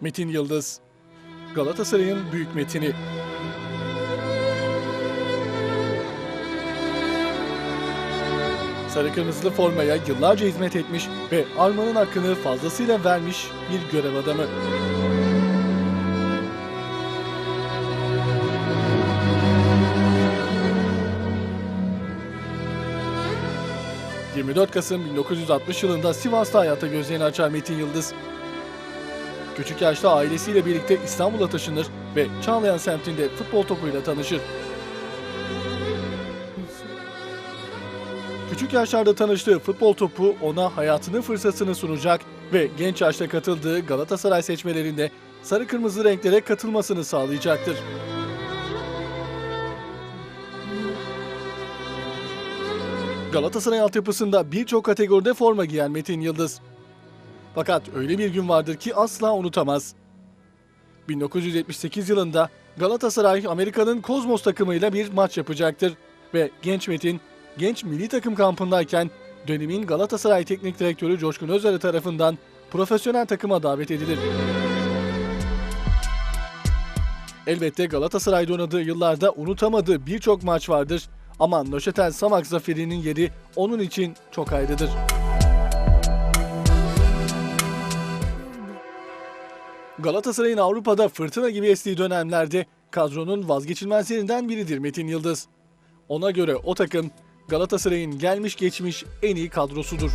Metin Yıldız Galatasaray'ın büyük metini Sarı kırmızılı formaya yıllarca hizmet etmiş ve armanın hakkını fazlasıyla vermiş bir görev adamı. ...24 Kasım 1960 yılında Sivas'ta hayata gözlerini açar Metin Yıldız. Küçük yaşta ailesiyle birlikte İstanbul'a taşınır ve Çağlayan semtinde futbol topuyla tanışır. Küçük yaşlarda tanıştığı futbol topu ona hayatının fırsatını sunacak ve genç yaşta katıldığı Galatasaray seçmelerinde sarı kırmızı renklere katılmasını sağlayacaktır. Galatasaray altyapısında birçok kategoride forma giyen Metin Yıldız. Fakat öyle bir gün vardır ki asla unutamaz. 1978 yılında Galatasaray Amerika'nın Kozmos takımıyla bir maç yapacaktır ve genç Metin genç milli takım kampındayken dönemin Galatasaray Teknik Direktörü Coşkun Özer'e tarafından profesyonel takıma davet edilir. Elbette Galatasaray'da oynadığı yıllarda unutamadığı birçok maç vardır ama Nöşetel Samak zaferinin yeri onun için çok ayrıdır. Galatasaray'ın Avrupa'da fırtına gibi estiği dönemlerde kadronun vazgeçilmezlerinden biridir Metin Yıldız. Ona göre o takım Galatasaray'ın gelmiş geçmiş en iyi kadrosudur.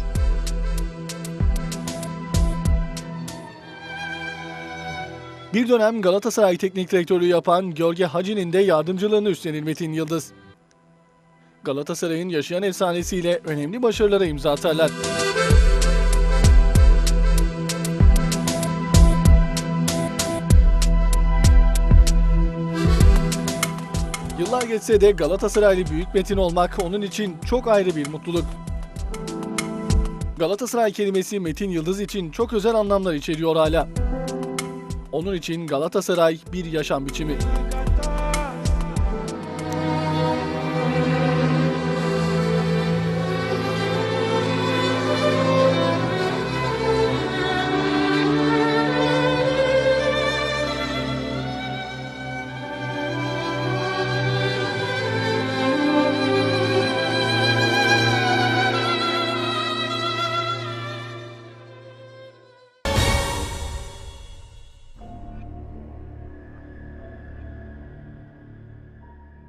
Bir dönem Galatasaray teknik direktörü yapan Gölge Hacı'nin de yardımcılığını üstlenir Metin Yıldız. Galatasaray'ın yaşayan efsanesiyle önemli başarılara imza atarlar. Yıllar geçse de Galatasaraylı büyük metin olmak onun için çok ayrı bir mutluluk. Galatasaray kelimesi Metin Yıldız için çok özel anlamlar içeriyor hala. Onun için Galatasaray bir yaşam biçimi.